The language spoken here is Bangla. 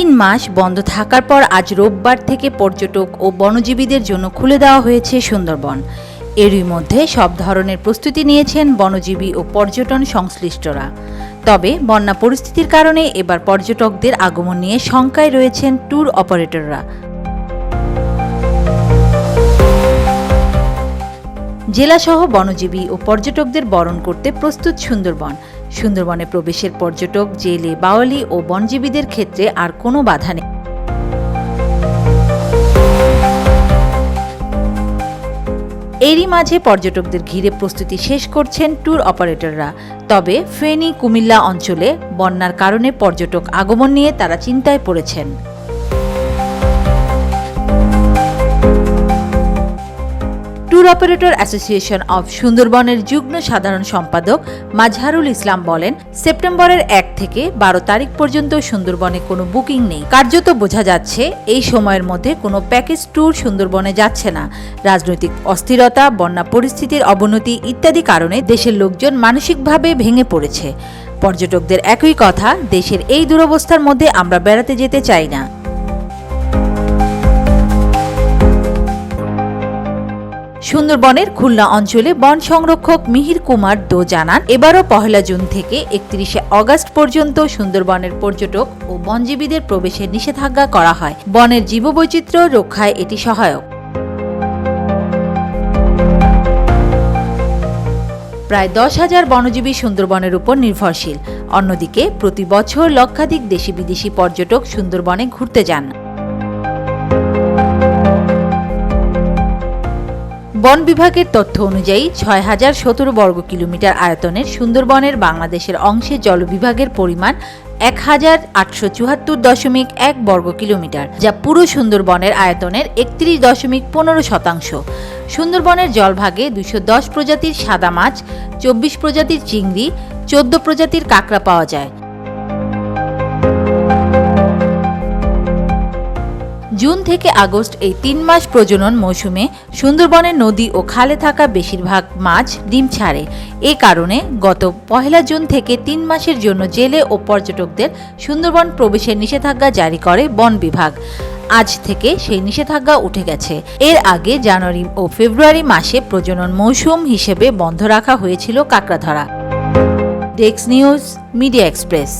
তিন মাস বন্ধ থাকার পর আজ রোববার থেকে পর্যটক ও বনজীবীদের জন্য খুলে দেওয়া হয়েছে সুন্দরবন। এরই মধ্যে সব ধরনের প্রস্তুতি নিয়েছেন বনজীবী ও পর্যটন সংশ্লিষ্টরা। তবে বন্যা পরিস্থিতির কারণে এবার পর্যটকদের আগমন নিয়ে শঙ্কায় রয়েছেন ট্যুর অপারেটররা। জেলাসহ বনজীবী ও পর্যটকদের বরণ করতে প্রস্তুত সুন্দরবন। সুন্দরবনে প্রবেশের পর্যটক, জেলে বাওয়ালি ও বনজীবীদের ক্ষেত্রে আর কোনো বাধা নেই। এরই মাঝে পর্যটকদের ঘিরে প্রস্তুতি শেষ করছেন ট্যুর অপারেটররা। তবে ফেনী, কুমিল্লা অঞ্চলে বন্যার কারণে পর্যটক আগমন নিয়ে তারা চিন্তায় পড়েছেন। অপারেটর অ্যাসোসিয়েশন অব সুন্দরবনের যুগ্ম সাধারণ সম্পাদক মাজহারুল ইসলাম বলেন, সেপ্টেম্বরের এক থেকে বারো তারিখ পর্যন্ত সুন্দরবনে কোনো বুকিং নেই। কার্যত বোঝা যাচ্ছে, এই সময়ের মধ্যে কোনো প্যাকেজ ট্যুর সুন্দরবনে যাচ্ছে না। রাজনৈতিক অস্থিরতা, বন্যা পরিস্থিতির অবনতি ইত্যাদি কারণে দেশের লোকজন মানসিকভাবে ভেঙে পড়েছে। পর্যটকদের একই কথা, দেশের এই দুরবস্থার মধ্যে আমরা বেড়াতে যেতে চাই না। সুন্দরবনের খুলনা অঞ্চলে বন সংরক্ষক মিহির কুমার দো জানান, এবারও পহেলা জুন থেকে একত্রিশে অগস্ট পর্যন্ত সুন্দরবনের পর্যটক ও বনজীবীদের প্রবেশের নিষেধাজ্ঞা করা হয়। বনের জীববৈচিত্র্য রক্ষায় এটি সহায়ক। প্রায় দশ হাজার বনজীবী সুন্দরবনের উপর নির্ভরশীল। অন্যদিকে, প্রতি বছর লক্ষাধিক দেশি বিদেশি পর্যটক সুন্দরবনে ঘুরতে যান। বন বিভাগের তথ্য অনুযায়ী ছয় হাজার সতেরো বর্গ কিলোমিটার আয়তনের সুন্দরবনের বাংলাদেশের অংশে জলবিভাগের পরিমাণ এক হাজার আটশো চুয়াত্তর দশমিক এক বর্গ কিলোমিটার, যা পুরো সুন্দরবনের আয়তনের একত্রিশ দশমিক পনেরো শতাংশ। সুন্দরবনের জলভাগে দুশো দশ প্রজাতির সাদা মাছ, চব্বিশ প্রজাতির চিংড়ি, চোদ্দ প্রজাতির কাঁকড়া পাওয়া যায়। জুন থেকে আগস্ট এই তিন মাস প্রজনন মৌসুমে সুন্দরবনের নদী ও খালে থাকা বেশিরভাগ মাছ ডিম ছাড়ে। এ কারণে গত পহেলা জুন থেকে তিন মাসের জন্য জেলে ও পর্যটকদের সুন্দরবন প্রবেশের নিষেধাজ্ঞা জারি করে বন বিভাগ। আজ থেকে সেই নিষেধাজ্ঞা উঠে গেছে। এর আগে জানুয়ারি ও ফেব্রুয়ারি মাসে প্রজনন মৌসুম হিসেবে বন্ধ রাখা হয়েছিল কাঁকড়া ধরা ডেস্ক নিউজ, মিডিয়া এক্সপ্রেস।